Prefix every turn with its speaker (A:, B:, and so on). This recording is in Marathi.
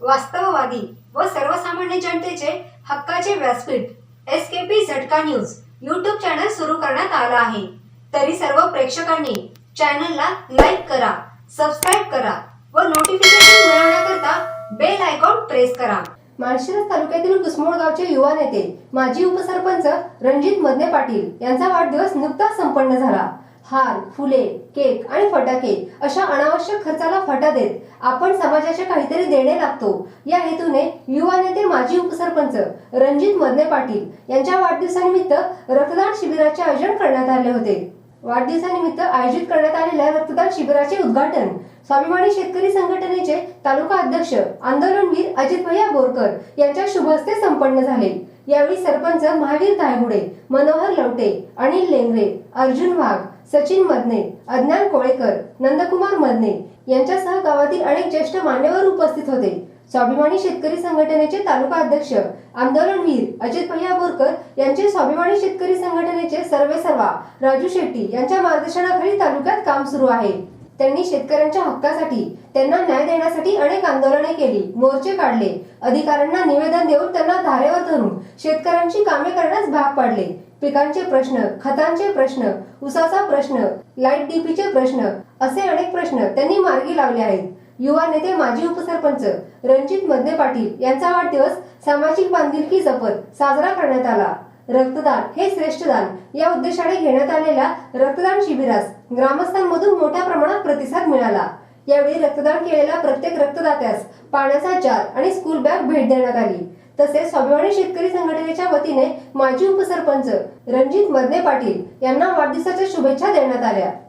A: वास्तववादी व सर्वसामान्य जनतेचे हक्काचे व्यासपीठ S K P Jhatka news YouTube channel सुरू करण्यात आला आहे. तरी सर्व प्रेक्षकांनी चॅनलला लाईक करा सबस्क्राईब करा व नोटिफिकेशन मिळवण्याकरता बेल आयकॉन प्रेस करा. माळशिरस तालुक्यातील कुसमोळ गावचे युवा नेते माजी उपसरपंच रणजित मदने पाटील यांचा वाढदिवस नुकताच संपन्न झाला. हार फुले केक आणि फटाके अशा अनावश्यक खर्चाला फटा देत आपण समाजाचे काहीतरी देणे लागतो. या हेतूने युवा नेते माजी उपसरपंच रणजित मदने पाटील यांच्या वाढदिवसानिमित्त रक्तदान शिबिराचे आयोजन करण्यात आले होते. वाढदिवसानिमित्त आयोजित करण्यात आलेल्या रक्तदान शिबिराचे उद्घाटन स्वाभिमानी शेतकरी संघटनेचे तालुका अध्यक्ष आंदोलनवीर अजित भैया बोरकर यांच्या शुभहस्ते संपन्न झाले. यावेळी सरपंच महावीर धायगुडे मनोहर लवटे अनिल लेंगरे अर्जुन वाघ सचिन मदने अज्ञान कोळेकर नंदकुमार मदने यांच्यासह गावातील अनेक ज्येष्ठ मान्यवर उपस्थित होते. स्वाभिमानी शेतकरी संघटनेचे तालुका अध्यक्ष आंदोलनवीर अजित भैया बोरकर यांचे स्वाभिमानी शेतकरी संघटनेचे सर्वेसर्वा राजू शेट्टी यांच्या मार्गदर्शनाखाली तालुक्यात काम सुरू आहे. त्यांनी शेतकऱ्यांच्या हक्कासाठी त्यांना न्याय देण्यासाठी अनेक आंदोलने केली मोर्चे काढले. अधिकाऱ्यांना निवेदन देऊन त्यांना धारेवर धरून शेतकऱ्यांची कामे करण्यास भाग पाडले. पिकांचे प्रश्न खतांचे प्रश्न उसाचा प्रश्न लाइट डीपीचे प्रश्न असे अनेक प्रश्न त्यांनी मार्गी लावले आहेत. युवा नेते माजी उपसरपंच रणजित मदने पाटील यांचा वाढदिवस सामाजिक बांधिलकी जपत साजरा करण्यात आला. रक्तदान हे श्रेष्ठ दान. या उद्देशाने घेण्यात आलेल्या रक्तदान शिबिरास ग्रामस्थांमधून मोठ्या प्रमाणात प्रतिसाद मिळाला. यावेळी रक्तदान केलेल्या प्रत्येक रक्तदात्यास पाण्याचा जार आणि स्कूल बॅग भेट देण्यात आली. तसेच स्वाभिमानी शेतकरी संघटनेच्या वतीने माजी उपसरपंच रणजित मदने पाटील यांना वाढदिवसाच्या शुभेच्छा देण्यात आल्या.